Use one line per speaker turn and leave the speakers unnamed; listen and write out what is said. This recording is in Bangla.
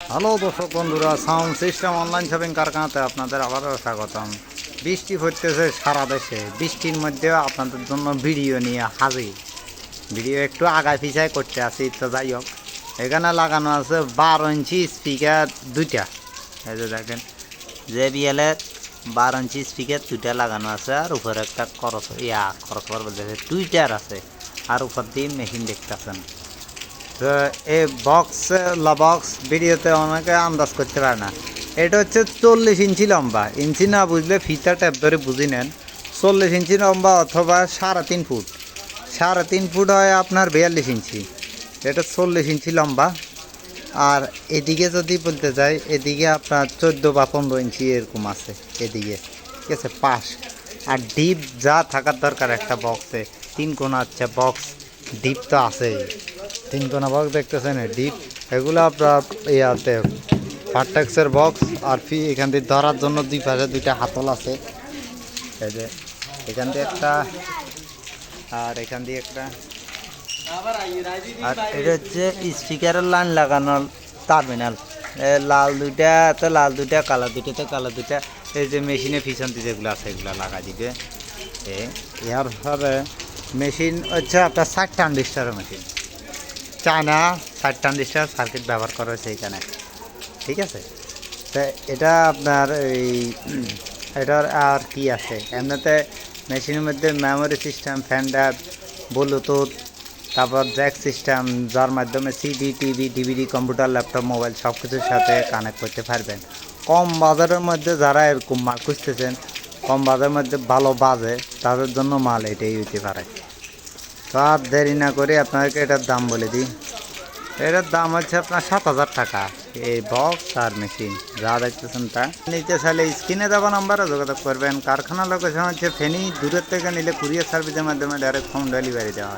হ্যালো দর্শক বন্ধুরা, সাউন্ড সিস্টেম অনলাইন শপিং কারখানাতে আপনাদের আবারও স্বাগতম। বৃষ্টি পড়তেছে সারা দেশে। বৃষ্টির মধ্যেও আপনাদের জন্য ভিডিও নিয়ে হাজির। ভিডিও একটু আগায় পিছায় করতে আসি তো যাই হোক। এখানে লাগানো আছে বারো ইঞ্চি স্পিকার দুইটা। এই যে দেখেন জে বিএলের বারো ইঞ্চি স্পিকার দুইটা লাগানো আছে, আর উপরে একটা করস ইয়া করস বলতে টুইটার আছে। আর উপর দিয়ে মেশিন দেখতেছেন। তো এই বক্স বক্স ভিডিওতে অনেকে আন্দাজ করতে পারে না। এটা হচ্ছে চল্লিশ ইঞ্চি লম্বা। ইঞ্চি না বুঝলে ফিতা ট্যাপ ধরে বুঝি নেন। চল্লিশ ইঞ্চি লম্বা অথবা সাড়ে তিন ফুট। সাড়ে তিন ফুট হয় আপনার বিয়াল্লিশ ইঞ্চি। এটা চল্লিশ ইঞ্চি লম্বা। আর এদিকে যদি বলতে যাই, এদিকে আপনার চোদ্দ বা পনেরো ইঞ্চি এরকম আছে এদিকে। ঠিক আছে, পাশ। আর ডিপ যা থাকার দরকার একটা বক্সে তিন কোনা হচ্ছে বক্স ডিপ তো আছে তিন বক্স দেখতেছেন ডিপ এগুলো আপনার ইয়াতে ফারটেক্সের বক্স আর ফি এখান থেকে ধরার জন্য দুই পাশে দুইটা হাতল আছে। এই যে, এখান দিয়ে একটা, আর এখান দিয়ে একটা। আর এটা হচ্ছে স্পিকারের লাইন লাগানোর টার্মিনাল লাল দুইটা তো লাল দুইটা, কালার দুইটাতে কালার দুইটা। এই যে মেশিনে পিছন দিয়ে যেগুলো আছে, এগুলো লাগা দিবে। এ, এর পরে মেশিন হচ্ছে আপনার ষাট ট্রানজিস্টারের মেশিন চায়না ষাট ট্রানজিস্টার সার্কিট ব্যবহার করা হয়েছে এখানে ঠিক আছে? তো এটা আপনার এই, এটার আর কি আছে? এমনিতে মেশিনের মধ্যে memory system fan drive bluetooth তারপর জ্যাক সিস্টেম যার মাধ্যমে CD TV DVD computer laptop mobile সব কিছুর সাথে কানেক্ট করতে পারবেন। কম বাজারের মধ্যে যারা এরকম মাল খুঁজতেছেন, কম বাজারের মধ্যে ভালো বাজে, তাদের জন্য মাল এটাই হইতে পারে। তো আর দেরি না করে আপনাকে এটার দাম বলে দিই। এটার দাম হচ্ছে আপনার সাত হাজার টাকা। এই বক্স আর মেশিন যা দেখতেছেন তা। নিতে চাইলে স্ক্রিনে দেওয়া নাম্বারে যোগাযোগ করবেন। কারখানা লোকেশন হচ্ছে ফেনি, দূরের থেকে নিলে কুরিয়ার সার্ভিসের মাধ্যমে ডাইরেক্ট হোম ডেলিভারি দেওয়া হয়।